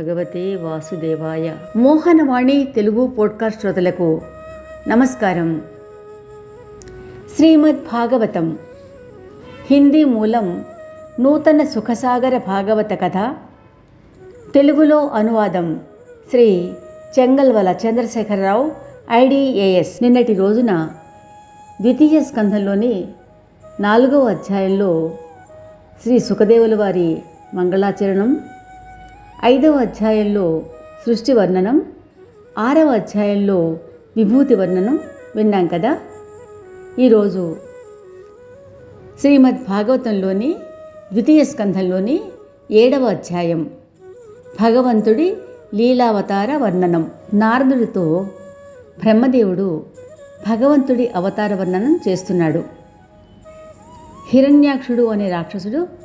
భగవతే వాసుదేవాయ. మోహనవాణి తెలుగు పోడ్కాస్ట్ శ్రోతలకు నమస్కారం. శ్రీమద్ భాగవతం హిందీ మూలం నూతన సుఖసాగర భాగవత కథ. తెలుగులో అనువాదం శ్రీ చెంగల్వల చంద్రశేఖరరావు ఐడిఏఎస్. నిన్నటి రోజున ద్వితీయ స్కంధంలోని నాలుగవ అధ్యాయంలో శ్రీ సుఖదేవుల వారి మంగళాచరణం ఐదవ అధ్యాయంలో సృష్టి వర్ణనం ఆరవ అధ్యాయంలో విభూతి వర్ణనం విన్నాం కదా? ఈరోజు శ్రీమద్ భాగవతంలోని ద్వితీయ స్కంధంలోని ఏడవ అధ్యాయం భగవంతుడి లీలావతార వర్ణనం. నారదుడితో బ్రహ్మదేవుడు భగవంతుడి అవతార వర్ణనం చేస్తున్నాడు. హిరణ్యాక్షుడు అనే రాక్షసుడు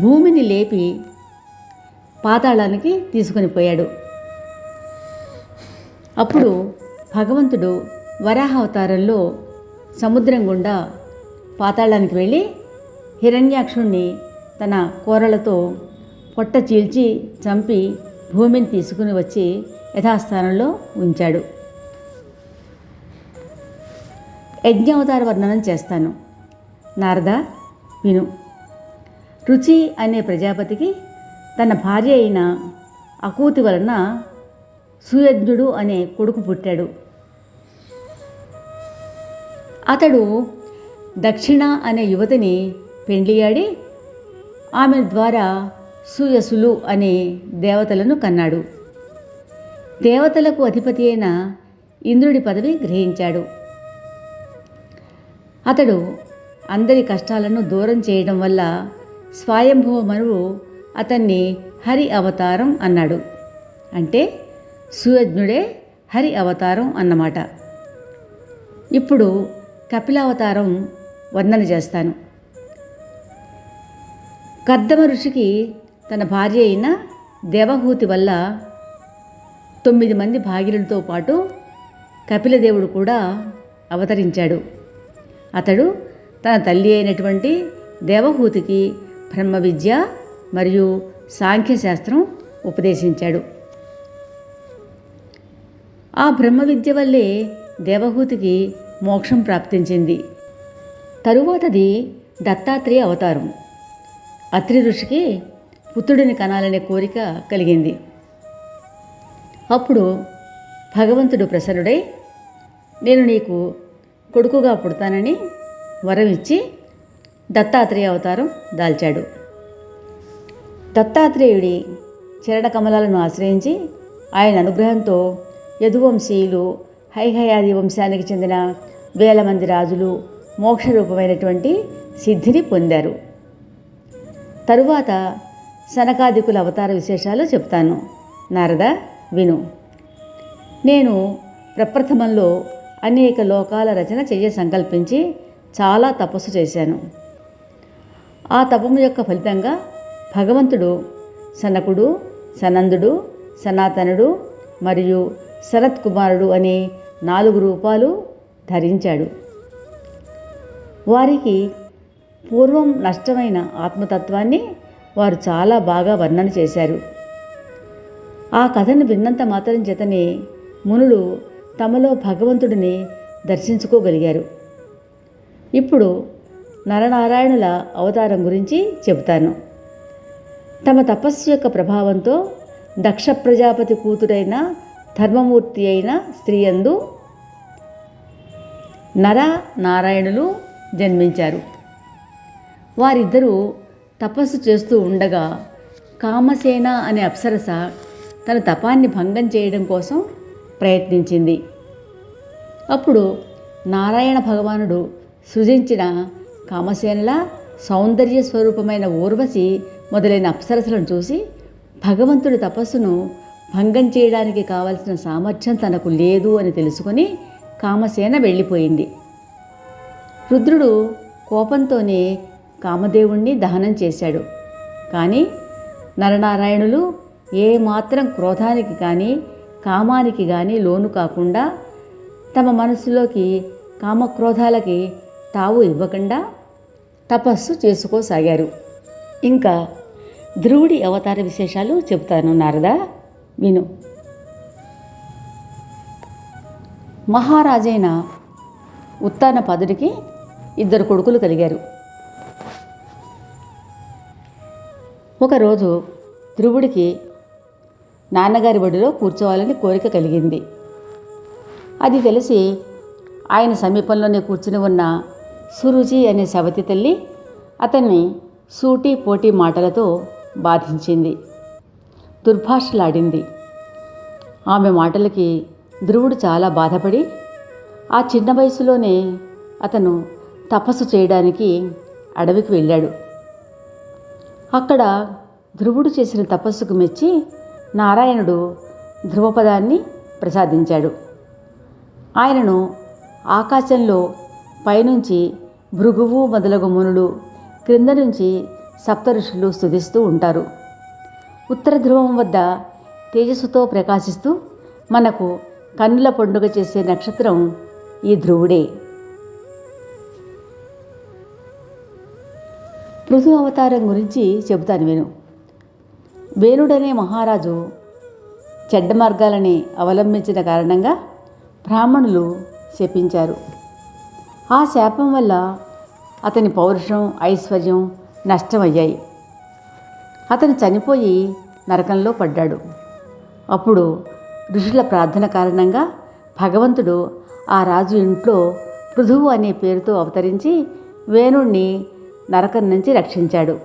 భూమిని లేపి పాతాళానికి తీసుకొని పోయాడు. అప్పుడు భగవంతుడు వరాహ అవతారంలో సముద్రం గుండా పాతాళానికి వెళ్ళి హిరణ్యాక్షుణ్ణి తన కూరలతో పొట్ట చీల్చి చంపి భూమిని తీసుకుని వచ్చి యథాస్థానంలో ఉంచాడు. యజ్ఞావతార వర్ణనం చేస్తాను. నారద విను. రుచి అనే ప్రజాపతికి తన భార్య అయిన అకూతి వలన సుయజ్ఞుడు అనే కొడుకు పుట్టాడు. అతడు దక్షిణ అనే యువతిని పెండ్లియాడి ఆమె ద్వారా సుయసులు అనే దేవతలను కన్నాడు. దేవతలకు అధిపతి అయిన ఇంద్రుడి పదవి గ్రహించాడు. అతడు అందరి కష్టాలను దూరం చేయడం వల్ల స్వయంభవ మనువు అతన్ని హరి అవతారం అన్నాడు. అంటే సుయజ్ఞుడే హరి అవతారం అన్నమాట. ఇప్పుడు కపిలావతారం వర్ణన చేస్తాను. కర్దమ ఋషికి తన భార్య అయిన దేవహూతి వల్ల తొమ్మిది మంది భాగ్యులతో పాటు కపిలదేవుడు కూడా అవతరించాడు. అతడు తన తల్లి అయినటువంటి దేవహూతికి బ్రహ్మ విద్య మరియు సాంఖ్యశాస్త్రం ఉపదేశించాడు. ఆ బ్రహ్మ విద్య వల్లే దేవహూతికి మోక్షం ప్రాప్తించింది. తరువాతది దత్తాత్రేయ అవతారం. అత్రి ఋషికి పుత్రుడిని కనాలనే కోరిక కలిగింది. అప్పుడు భగవంతుడు ప్రసన్నుడై నేను నీకు కొడుకుగా పుడతానని వరం ఇచ్చి దత్తాత్రేయ అవతారం దాల్చాడు. దత్తాత్రేయుడి చరణకమలాలను ఆశ్రయించి ఆయన అనుగ్రహంతో యదువంశీయులు హైహయాది వంశానికి చెందిన వేల మంది రాజులు మోక్షరూపమైనటువంటి సిద్ధిని పొందారు. తరువాత సనకాదికుల అవతార విశేషాలు చెప్తాను. నారద విను. నేను ప్రప్రథమంలో అనేక లోకాల రచన చెయ్య సంకల్పించి చాలా తపస్సు చేశాను. ఆ తపము యొక్క ఫలితంగా భగవంతుడు సనకుడు సనందుడు సనాతనుడు మరియు శరత్ కుమారుడు అనే నాలుగు రూపాలు ధరించాడు. వారికి పూర్వం నష్టమైన ఆత్మతత్వాన్ని వారు చాలా బాగా వర్ణన చేశారు. ఆ కథను విన్నంత మాత్రం చేతనే మునులు తమలో భగవంతుడిని దర్శించుకోగలిగారు. ఇప్పుడు నరనారాయణుల అవతారం గురించి చెబుతాను. తమ తపస్సు యొక్క ప్రభావంతో దక్ష ప్రజాపతి కూతురైన ధర్మమూర్తి అయిన స్త్రీయందు నర నారాయణులు జన్మించారు. వారిద్దరూ తపస్సు చేస్తూ ఉండగా కామసేన అనే అప్సరస తన తపాన్ని భంగం చేయడం కోసం ప్రయత్నించింది. అప్పుడు నారాయణ భగవానుడు సృజించిన కామసేనల సౌందర్య స్వరూపమైన ఊర్వశి మొదలైన అప్సరసలను చూసి భగవంతుడి తపస్సును భంగం చేయడానికి కావలసిన సామర్థ్యం తనకు లేదు అని తెలుసుకొని కామసేన వెళ్ళిపోయింది. రుద్రుడు కోపంతోనే కామదేవుణ్ణి దహనం చేశాడు. కానీ నరనారాయణులు ఏమాత్రం క్రోధానికి కానీ కామానికి కానీ లోను కాకుండా తమ మనసులోకి కామక్రోధాలకి తావు ఇవ్వకుండా తపస్సు చేసుకోసాగారు. ఇంకా ధ్రువుడి అవతార విశేషాలు చెబుతాను నారదా విను. మహారాజైన ఉత్తాన పదుడికి ఇద్దరు కొడుకులు కలిగారు. ఒకరోజు ధ్రువుడికి నాన్నగారి బడిలో కూర్చోవాలని కోరిక కలిగింది. అది తెలిసి ఆయన సమీపంలోనే కూర్చుని ఉన్న సురుచి అనే సవతి తల్లి అతన్ని సూటి పోటీ మాటలతో బాధించింది. దుర్భాషలాడింది. ఆమె మాటలకి ధ్రువుడు చాలా బాధపడి ఆ చిన్న వయసులోనే అతను తపస్సు చేయడానికి అడవికి వెళ్ళాడు. అక్కడ ధ్రువుడు చేసిన తపస్సుకు మెచ్చి నారాయణుడు ధ్రువపదాన్ని ప్రసాదించాడు. ఆయనను ఆకాశంలో పైనుంచి భృగువు మొదలగు మునులు క్రింద నుంచి సప్త ఋషులు ఉంటారు. ఉత్తర ధ్రువం వద్ద తేజస్సుతో ప్రకాశిస్తూ మనకు కన్నుల పండుగ చేసే నక్షత్రం ఈ ధ్రువుడే. పృథు అవతారం గురించి చెబుతాను విను. వేణుడనే మహారాజు చెడ్డ మార్గాలని అవలంబించిన కారణంగా బ్రాహ్మణులు శపించారు. ఆ శాపం వల్ల అతని పౌరుషం ఐశ్వర్యం నష్టమయ్యాయి. అతను చనిపోయి నరకంలో పడ్డాడు. అప్పుడు ఋషుల ప్రార్థన కారణంగా భగవంతుడు ఆ రాజు ఇంట్లో పృథువు అనే పేరుతో అవతరించి వేణుణ్ణి నరకం నుంచి రక్షించాడు.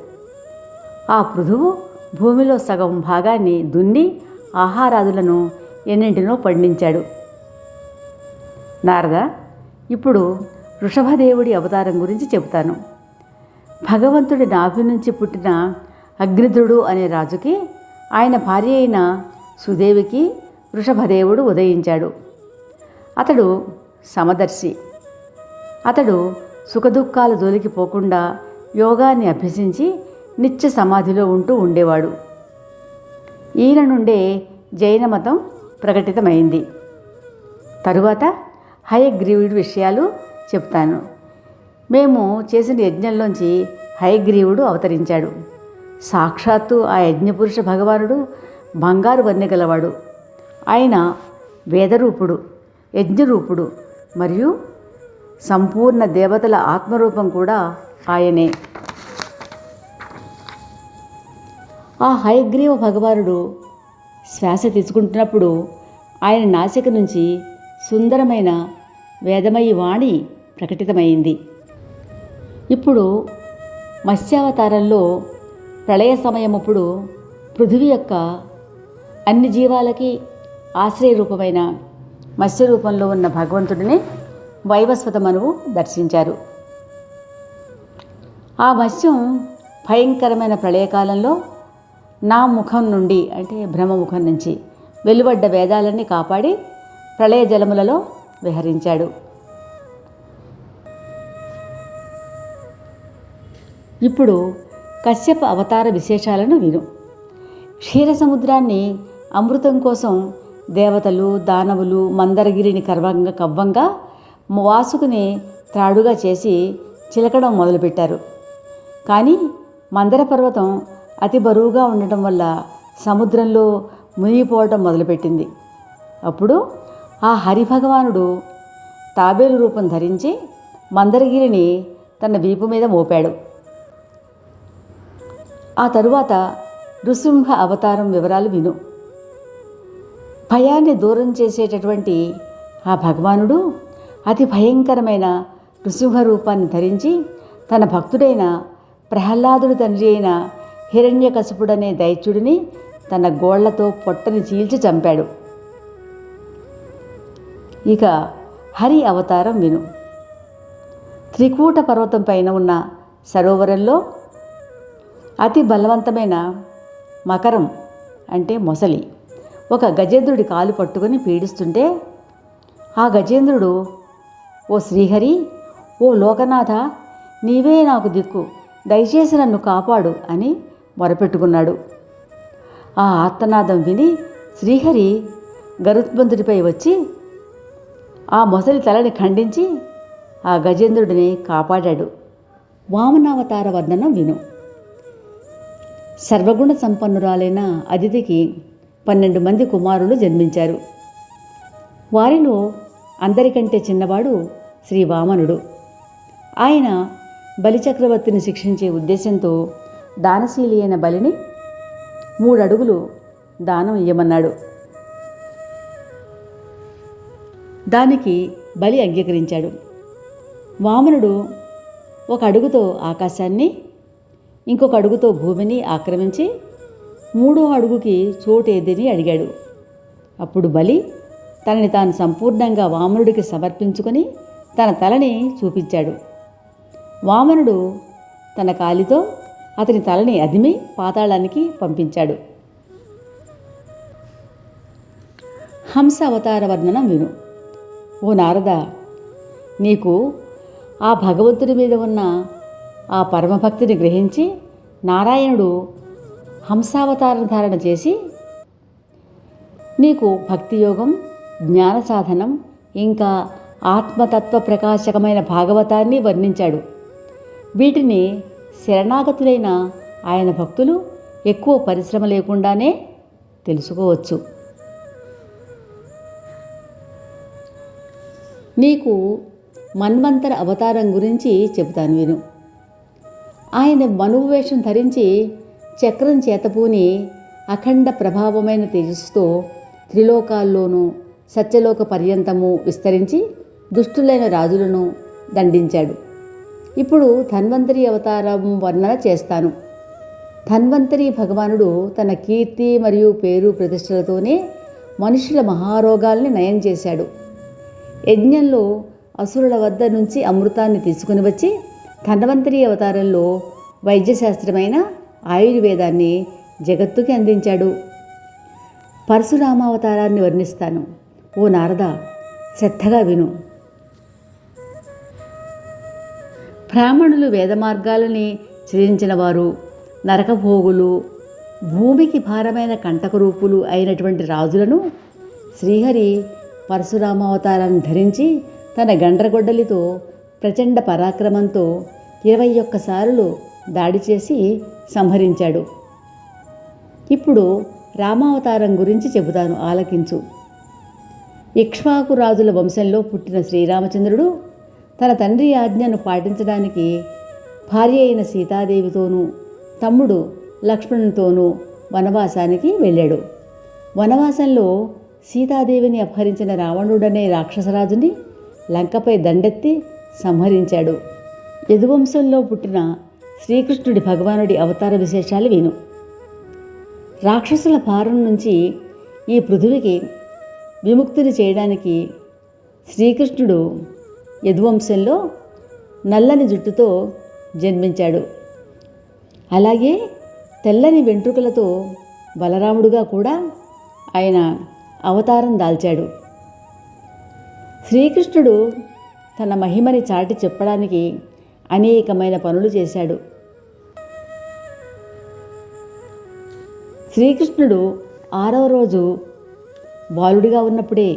ఆ పృథువు భూమిలో సగం భాగాన్ని దున్ని ఆహారాదులను ఎన్నింటినో పండించాడు. నారద ఇప్పుడు వృషభదేవుడి అవతారం గురించి చెబుతాను. భగవంతుడి నాభి నుంచి పుట్టిన అగ్నిధుడు అనే రాజుకి ఆయన భార్య అయిన సుదేవికి వృషభదేవుడు ఉదయించాడు. అతడు సమదర్శి. అతడు సుఖదుఖాల జోలికి పోకుండా యోగాన్ని అభ్యసించి నిత్య సమాధిలో ఉంటూ ఉండేవాడు. ఈయన నుండే జైన మతం ప్రకటితమైంది. తరువాత హయగ్రీవుడి విషయాలు చెప్తాను. మేము చేసిన యజ్ఞంలోంచి హయగ్రీవుడు అవతరించాడు. సాక్షాత్తు ఆ యజ్ఞపురుష భగవానుడు బంగారు వన్నెగలవాడు ఆయన వేదరూపుడు యజ్ఞరూపుడు మరియు సంపూర్ణ దేవతల ఆత్మరూపం కూడా ఆయనే. ఆ హయగ్రీవ భగవానుడు శ్వాస తీసుకుంటున్నప్పుడు ఆయన నాసిక నుంచి సుందరమైన వేదమయి వాణి ప్రకటితమైంది. ఇప్పుడు మత్స్యావతారంలో ప్రళయ సమయమప్పుడు పృథివీ యొక్క అన్ని జీవాలకి ఆశ్రయ రూపమైన మత్స్య రూపంలో ఉన్న భగవంతుడిని వైవస్వత మనువు దర్శించారు. ఆ మత్స్యం భయంకరమైన ప్రళయకాలంలో నా ముఖం నుండి అంటే బ్రహ్మముఖం నుంచి వెలువడ్డ వేదాలన్నీ కాపాడి ప్రళయ జలములలో విహరించాడు. ఇప్పుడు కశ్యప అవతార విశేషాలను విను. క్షీర సముద్రాన్ని అమృతం కోసం దేవతలు దానవులు మందరగిరిని కర్వంగా కవ్వంగా వాసుకుని త్రాడుగా చేసి చిలకడం మొదలుపెట్టారు. కానీ మందర పర్వతం అతి బరువుగా ఉండటం వల్ల సముద్రంలో మునిగిపోవటం మొదలుపెట్టింది. అప్పుడు ఆ హరిభగవానుడు తాబేలు రూపం ధరించి మందరగిరిని తన వీపు మీద మోపాడు. ఆ తరువాత నృసింహ అవతారం వివరాలు విను. భయాన్ని దూరం చేసేటటువంటి ఆ భగవానుడు అతి భయంకరమైన నృసింహ రూపాన్ని ధరించి తన భక్తుడైన ప్రహ్లాదుడి తండ్రి అయిన హిరణ్యకశపుడనే దైత్యుడిని తన గోళ్ళతో పొట్టని చీల్చి చంపాడు. ఇక హరి అవతారం విను. త్రికూట పర్వతం పైన ఉన్న సరోవరంలో అతి బలవంతమైన మకరం అంటే మొసలి. ఒక గజేంద్రుడి కాలు పట్టుకొని పీడిస్తుంటే ఆ గజేంద్రుడు ఓ శ్రీహరి ఓ లోకనాథ నీవే నాకు దిక్కు. దయచేసి నన్ను కాపాడు అని మొరపెట్టుకున్నాడు. ఆ ఆర్తనాదం విని శ్రీహరి గరుత్మంతుడిపై వచ్చి ఆ మొసలి తలని ఖండించి ఆ గజేంద్రుడిని కాపాడాడు. వామనావతార వర్ణనం విను. సర్వగుణ సంపన్నురాలైన అదితికి పన్నెండు మంది కుమారులు జన్మించారు. వారిలో అందరికంటే చిన్నవాడు శ్రీ వామనుడు. ఆయన బలిచక్రవర్తిని శిక్షించే ఉద్దేశంతో దానశీలి అయిన బలిని మూడు అడుగులు దానం ఇయ్యమన్నాడు. దానికి బలి అంగీకరించాడు. వామనుడు ఒక అడుగుతో ఆకాశాన్ని ఇంకొక అడుగుతో భూమిని ఆక్రమించి మూడో అడుగుకి చోటు ఏదని అడిగాడు. అప్పుడు బలి తనని తాను సంపూర్ణంగా వామనుడికి సమర్పించుకొని తన తలని చూపించాడు. వామనుడు తన కాలితో అతని తలని అదిమి పాతాళానికి పంపించాడు. హంస అవతార వర్ణనం విను. ఓ నారద నీకు ఆ భగవంతుడి మీద ఉన్న ఆ పరమభక్తిని గ్రహించి నారాయణుడు హంసావతారం ధారణ చేసి నీకు భక్తియోగం జ్ఞాన సాధనం ఇంకా ఆత్మతత్వ ప్రకాశకమైన భాగవతాన్ని వర్ణించాడు. వీటిని శరణాగతులైన ఆయన భక్తులు ఎక్కువ పరిశ్రమ లేకుండానే తెలుసుకోవచ్చు. నీకు మన్వంతర అవతారం గురించి చెబుతాను విను. ఆయన మనువేషం వేషం ధరించి చక్రం చేతపూని అఖండ ప్రభావమైన తేజస్సుతో త్రిలోకాల్లోనూ సత్యలోక పర్యంతము విస్తరించి దుష్టులైన రాజులను దండించాడు. ఇప్పుడు ధన్వంతరి అవతారం వర్ణన చేస్తాను. ధన్వంతరి భగవానుడు తన కీర్తి మరియు పేరు ప్రతిష్టలతోనే మనుషుల మహారోగాల్ని నయం చేశాడు. యజ్ఞంలో అసురుల వద్ద నుంచి అమృతాన్ని తీసుకుని వచ్చి ధన్వంతరి అవతారంలో వైద్యశాస్త్రమైన ఆయుర్వేదాన్ని జగత్తుకి అందించాడు. పరశురామావతారాన్ని వర్ణిస్తాను. ఓ నారద శ్రద్ధగా విను. బ్రాహ్మణులు వేద మార్గాలని ఛేదించిన వారు నరకభోగులు భూమికి భారమైన కంటకరూపులు అయినటువంటి రాజులను శ్రీహరి పరశురామావతారాన్ని ధరించి తన గండ్రగొడ్డలితో ప్రచండ పరాక్రమంతో ఇరవై ఒక్కసార్లు దాడి చేసి సంహరించాడు. ఇప్పుడు రామావతారం గురించి చెబుతాను ఆలకించు. ఇక్ష్వాకు రాజుల వంశంలో పుట్టిన శ్రీరామచంద్రుడు తన తండ్రి ఆజ్ఞను పాటించడానికి భార్య అయిన సీతాదేవితోనూ తమ్ముడు లక్ష్మణునితోనూ వనవాసానికి వెళ్ళాడు. వనవాసంలో సీతాదేవిని అపహరించిన రావణుడనే రాక్షసరాజుని లంకపై దండెత్తి సంహరించాడు. యదువంశంలో పుట్టిన శ్రీకృష్ణుడి భగవానుడి అవతార విశేషాలు విను. రాక్షసుల భారం నుంచి ఈ పృథివికి విముక్తిని చేయడానికి శ్రీకృష్ణుడు యదువంశంలో నల్లని జుట్టుతో జన్మించాడు. అలాగే తెల్లని వెంట్రుకలతో బలరాముడుగా కూడా ఆయన అవతారం దాల్చాడు. శ్రీకృష్ణుడు తన మహిమని చాటి చెప్పడానికి అనేకమైన పనులు చేశాడు. శ్రీకృష్ణుడు ఆరవ రోజు బాలుడిగా ఉన్నప్పుడే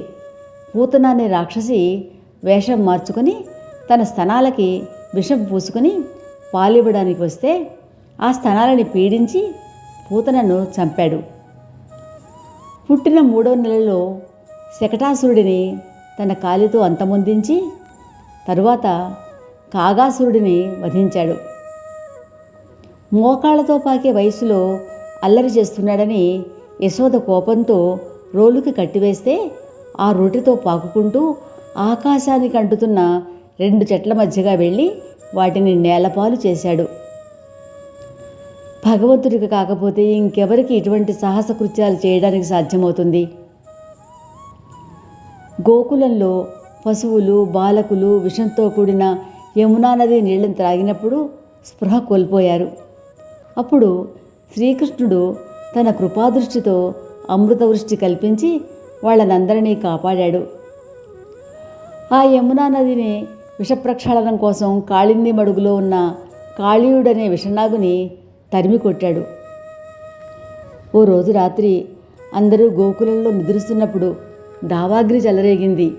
పూతన అనే రాక్షసి వేషం మార్చుకొని తన స్తనాలకి విషం పూసుకొని పాలివ్వడానికి వస్తే ఆ స్థనాలని పీడించి పూతనను చంపాడు. పుట్టిన మూడో నెలలో శకటాసురుడిని తన కాలితో అంతమొందించి తరువాత కాగాసురుడిని వధించాడు. మోకాళ్ళతో పాకే వయసులో అల్లరి చేస్తున్నాడని యశోద కోపంతో రోలుకి కట్టివేస్తే ఆ రొట్టెతో పాకుకుంటూ ఆకాశానికి అంటుతున్న రెండు చెట్ల మధ్యగా వెళ్ళి వాటిని నేలపాలు చేశాడు. భగవంతుడికి కాకపోతే ఇంకెవరికి ఇటువంటి సాహస కృత్యాలు చేయడానికి సాధ్యమవుతుంది? గోకులంలో పశువులు బాలకులు విషంతో కూడిన యమునా నది నీళ్ళను త్రాగినప్పుడు స్పృహ కోల్పోయారు. అప్పుడు శ్రీకృష్ణుడు తన కృపాదృష్టితో అమృతవృష్టి కల్పించి వాళ్ళనందరినీ కాపాడాడు. ఆ యమునా నదిని విషప్రక్షాళనం కోసం కాళింది మడుగులో ఉన్న కాళీయుడనే విషనాగుని తరిమి కొట్టాడు. ఓ రోజు రాత్రి అందరూ గోకులంలో నిద్రిస్తున్నప్పుడు దావాగ్రి చెలరేగింది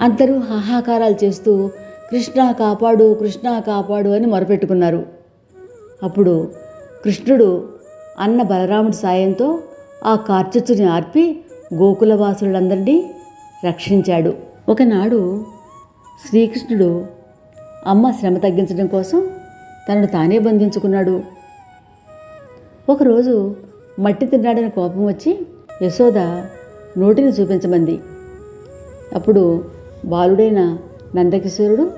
అందరూ హాహాకారాలు చేస్తూ కృష్ణ కాపాడు కృష్ణ కాపాడు అని మొరపెట్టుకున్నారు. అప్పుడు కృష్ణుడు అన్న బలరాముడి సాయంతో ఆ కార్చిచ్చుని ఆర్పి గోకులవాసులందరినీ రక్షించాడు. ఒకనాడు శ్రీకృష్ణుడు అమ్మ శ్రమ తగ్గించడం కోసం తనను తానే బంధించుకున్నాడు. ఒకరోజు మట్టి తిన్నాడని కోపం వచ్చి యశోద నోటిని చూపించమంది. అప్పుడు బాలుడైన నందకిశోరుడు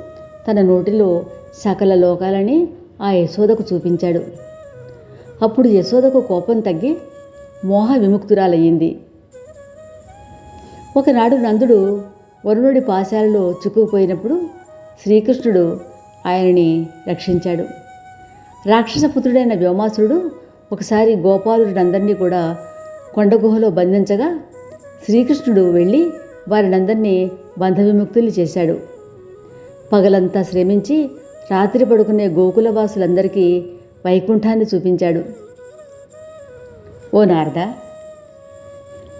తన నోటిలో సకల లోకాలని ఆ యశోదకు చూపించాడు. అప్పుడు యశోదకు కోపం తగ్గి మోహ విముక్తురాలయ్యింది. ఒకనాడు నందుడు వరుణుడి పాశాలలో చిక్కుకుపోయినప్పుడు శ్రీకృష్ణుడు ఆయనని రక్షించాడు. రాక్షసపుత్రుడైన వ్యోమాసురుడు ఒకసారి గోపాలుడినందరినీ కూడా కొండగుహలో బంధించగా శ్రీకృష్ణుడు వెళ్ళి వారినందరినీ బంధవిముక్తులు చేశాడు. పగలంతా శ్రమించి రాత్రి పడుకునే గోకులవాసులందరికీ వైకుంఠాన్ని చూపించాడు. ఓ నారద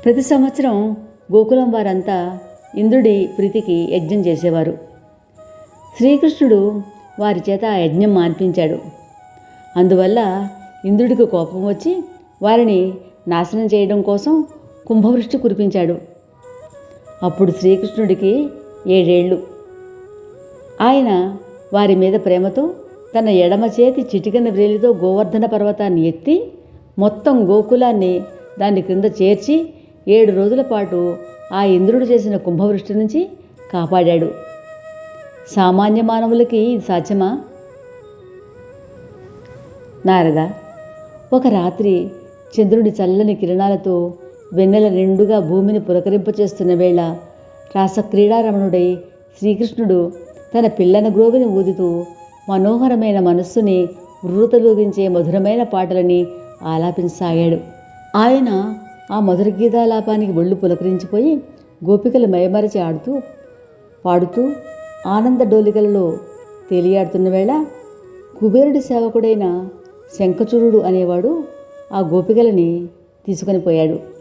ప్రతి సంవత్సరం గోకులం వారంతా ఇంద్రుడి ప్రీతికి యజ్ఞం చేసేవారు. శ్రీకృష్ణుడు వారి చేత ఆ యజ్ఞం మాన్పించాడు అందువల్ల ఇంద్రుడికి కోపం వచ్చి వారిని నాశనం చేయడం కోసం కుంభవృష్టి కురిపించాడు. అప్పుడు శ్రీకృష్ణుడికి ఏడేళ్ళు. ఆయన వారి మీద ప్రేమతో తన ఎడమ చేతి చిటికన వ్రేలితో గోవర్ధన పర్వతాన్ని ఎత్తి మొత్తం గోకులాన్ని దాని క్రింద చేర్చి ఏడు రోజుల పాటు ఆ ఇంద్రుడు చేసిన కుంభవృష్టి నుంచి కాపాడాడు. సామాన్య మానవులకి ఇది సాధ్యమా? నారద ఒక రాత్రి చంద్రుడి చల్లని కిరణాలతో వెన్నెల నిండుగా భూమిని పులకరింపచేస్తున్న వేళ రాసక్రీడారమణుడై శ్రీకృష్ణుడు తన పిల్లన గ్రోవిని ఊదుతూ మనోహరమైన మనస్సుని వృతలూగించే మధురమైన పాటలని ఆలాపించసాగాడు ఆయన ఆ మధుర గీతాలాపానికి ఒళ్ళు పులకరించిపోయి గోపికలు మయమరచి ఆడుతూ పాడుతూ ఆనంద డోలికలలో తేలియాడుతున్న వేళ కుబేరుడి సేవకుడైన శంఖచూరుడు అనేవాడు ఆ గోపికలని తీసుకొని పోయాడు.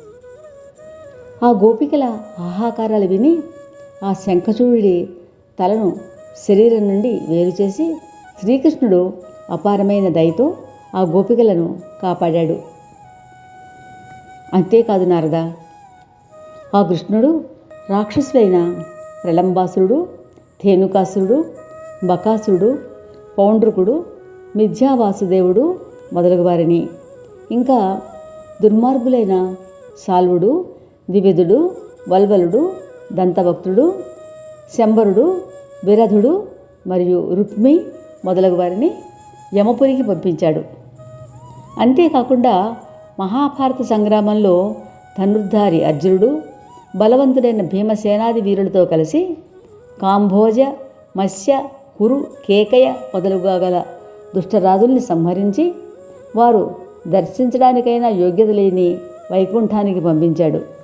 ఆ గోపికల ఆహాకారాలు విని ఆ శంఖచూరుడి తలను శరీరం నుండి వేరు చేసి శ్రీకృష్ణుడు అపారమైన దయతో ఆ గోపికలను కాపాడాడు. అంతేకాదు నారద ఆ కృష్ణుడు రాక్షసులైన ప్రలంబాసురుడు ధేనుకాసురుడు బకాసురుడు పౌండ్రుకుడు మిథ్యావాసుదేవుడు మొదలగు వారిని ఇంకా దుర్మార్గులైన సాల్వుడు ద్వివిధుడు వల్వలుడు దంతభక్తుడు శంబరుడు విరధుడు మరియు రుక్మి మొదలగు వారిని యమపురికి పంపించాడు. అంతేకాకుండా మహాభారత సంగ్రామంలో ధనుర్ధారి అర్జునుడు బలవంతుడైన భీమసేనాది వీరులతో కలిసి కాంభోజ మత్స్య కురు కేకయ మొదలుగా గల దుష్టరాజుల్ని సంహరించి వారు దర్శించడానికైనా యోగ్యత లేని వైకుంఠానికి పంపించాడు.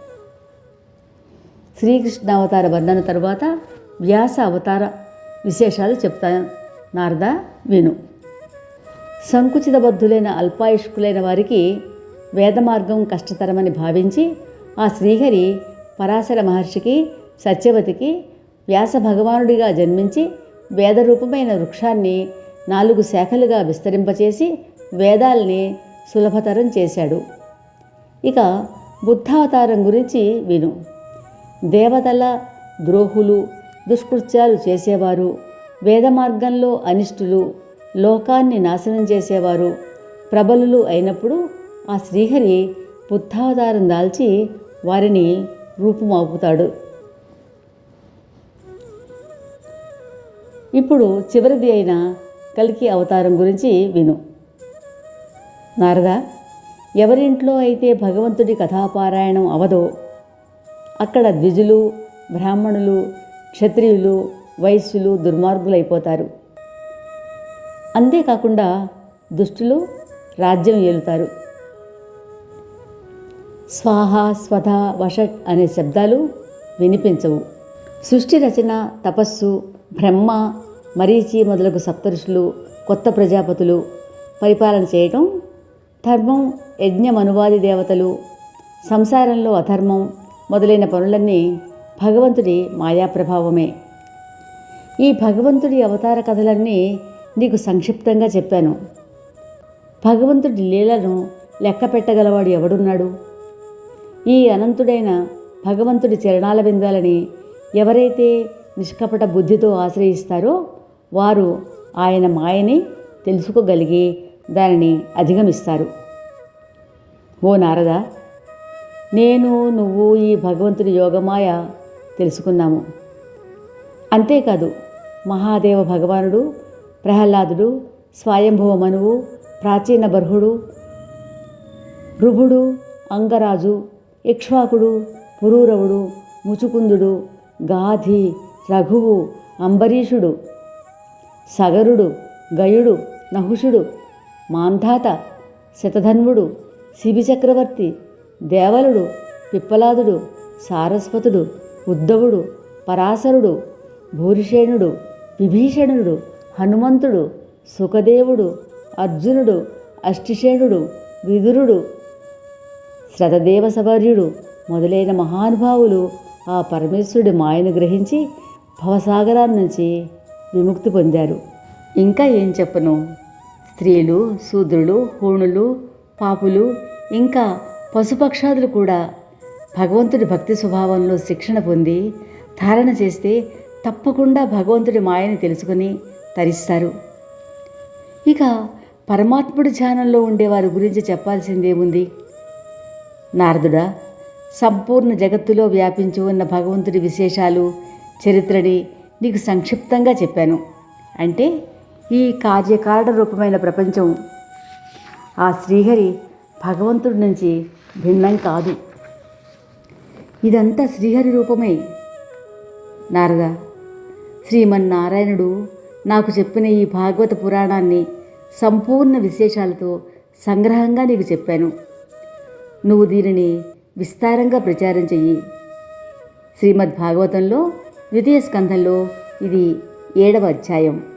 శ్రీకృష్ణ అవతార వర్ణన తరువాత వ్యాస అవతార విశేషాలు చెప్తాను. నారద విను సంకుచిత బద్ధులైన అల్పాయుష్కులైన వారికి వేద మార్గం కష్టతరమని భావించి ఆ శ్రీహరి పరాశర మహర్షికి సత్యవతికి వ్యాస భగవానుడిగా జన్మించి వేదరూపమైన వృక్షాన్ని నాలుగు శాఖలుగా విస్తరింపచేసి వేదాల్ని సులభతరం చేశాడు. ఇక బుద్ధావతారం గురించి విను. దేవతల ద్రోహులు దుష్కృత్యాలు చేసేవారు వేద మార్గంలో అనిష్టులు లోకాన్ని నాశనం చేసేవారు ప్రబలులు అయినప్పుడు ఆ శ్రీహరి బుద్ధావతారం దాల్చి వారిని రూపుమాపుతాడు. ఇప్పుడు చివరిది అయిన కలికి అవతారం గురించి విను. నారద ఎవరింట్లో అయితే భగవంతుడి కథాపారాయణం అవదో అక్కడ ద్విజులు బ్రాహ్మణులు క్షత్రియులు వైశ్యులు దుర్మార్గులైపోతారు. అంతేకాకుండా దుష్టులు రాజ్యం ఏలుతారు. స్వాహ స్వధ వషట్ అనే శబ్దాలు వినిపించవు. సృష్టి రచన తపస్సు బ్రహ్మ మరీచి మొదలగు సప్తరుషులు కొత్త ప్రజాపతులు పరిపాలన చేయటం ధర్మం యజ్ఞం అనువాది దేవతలు సంసారంలో అధర్మం మొదలైన పనులన్నీ భగవంతుడి మాయాప్రభావమే. ఈ భగవంతుడి అవతార కథలన్నీ నీకు సంక్షిప్తంగా చెప్పాను. భగవంతుడి లీలను లెక్క పెట్టగలవాడు ఎవడున్నాడు? ఈ అనంతుడైన భగవంతుడి చరణాల బిందాలని ఎవరైతే నిష్కపట బుద్ధితో ఆశ్రయిస్తారో వారు ఆయన మాయని తెలుసుకోగలిగి దానిని అధిగమిస్తారు. ఓ నారద నేను నువ్వు ఈ భగవంతుడి యోగమాయ తెలుసుకున్నాము. అంతేకాదు మహాదేవ భగవానుడు ప్రహ్లాదుడు స్వయంభవ మనువు ప్రాచీన బర్హుడు రుభుడు అంగరాజు ఇక్ష్వాకుడు పురూరవుడు ముచుకుందుడు గాధి రఘువు అంబరీషుడు సగరుడు గయుడు నహుషుడు మాంధాత శతధన్వుడు శిబిచక్రవర్తి దేవలుడు పిప్పలాదుడు సారస్వతుడు ఉద్ధవుడు పరాశరుడు భూరిషేణుడు విభీషణుడు హనుమంతుడు సుఖదేవుడు అర్జునుడు అష్టిషేణుడు విదురుడు శ్రతదేవసవర్యుడు మొదలైన మహానుభావులు ఆ పరమేశ్వరుడి మాయను గ్రహించి భవసాగరాన్ని నుంచి విముక్తి పొందారు. ఇంకా ఏం చెప్పను? స్త్రీలు శూద్రులు హోణులు పాపులు ఇంకా పశుపక్షాదులు కూడా భగవంతుడి భక్తి స్వభావంలో శిక్షణ పొంది ధారణ చేస్తే తప్పకుండా భగవంతుడి మాయని తెలుసుకుని తరిస్తారు. ఇక పరమాత్ముడి ధ్యానంలో ఉండేవారి గురించి చెప్పాల్సిందేముంది? నారదుడా సంపూర్ణ జగత్తులో వ్యాపించి ఉన్న భగవంతుడి విశేషాలు చరిత్రని నీకు సంక్షిప్తంగా చెప్పాను. అంటే ఈ కార్యకారణ రూపమైన ప్రపంచం. ఆ శ్రీహరి భగవంతుడి నుంచి భిన్నం కాదు. ఇదంతా శ్రీహరి రూపమే. నారద శ్రీమన్నారాయణుడు నాకు చెప్పిన ఈ భాగవత పురాణాన్ని సంపూర్ణ విశేషాలతో సంగ్రహంగా నీకు చెప్పాను. నువ్వు దీనిని విస్తారంగా ప్రచారం చెయ్యి. శ్రీమద్ భాగవతంలో ద్వితీయ స్కంధంలో ఇది ఏడవ అధ్యాయం.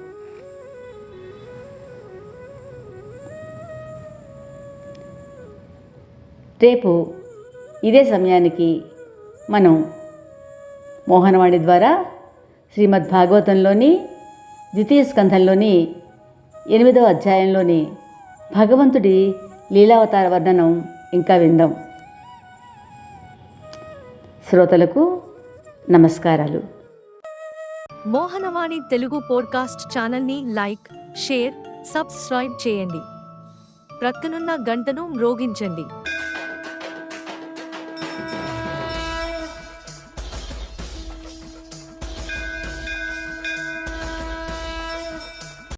రేపు ఇదే సమయానికి మనం మోహనవాణి ద్వారా శ్రీమద్ భాగవతంలోని ద్వితీయ స్కంధంలోని ఎనిమిదవ అధ్యాయంలోని భగవంతుడి లీలావతార వర్ణనం ఇంకా విందాం. శ్రోతలకు నమస్కారాలు. మోహనవాణి తెలుగు పోడ్కాస్ట్ ఛానల్ని లైక్ షేర్ సబ్స్క్రైబ్ చేయండి. ప్రక్కనున్న గంటను మ్రోగించండి.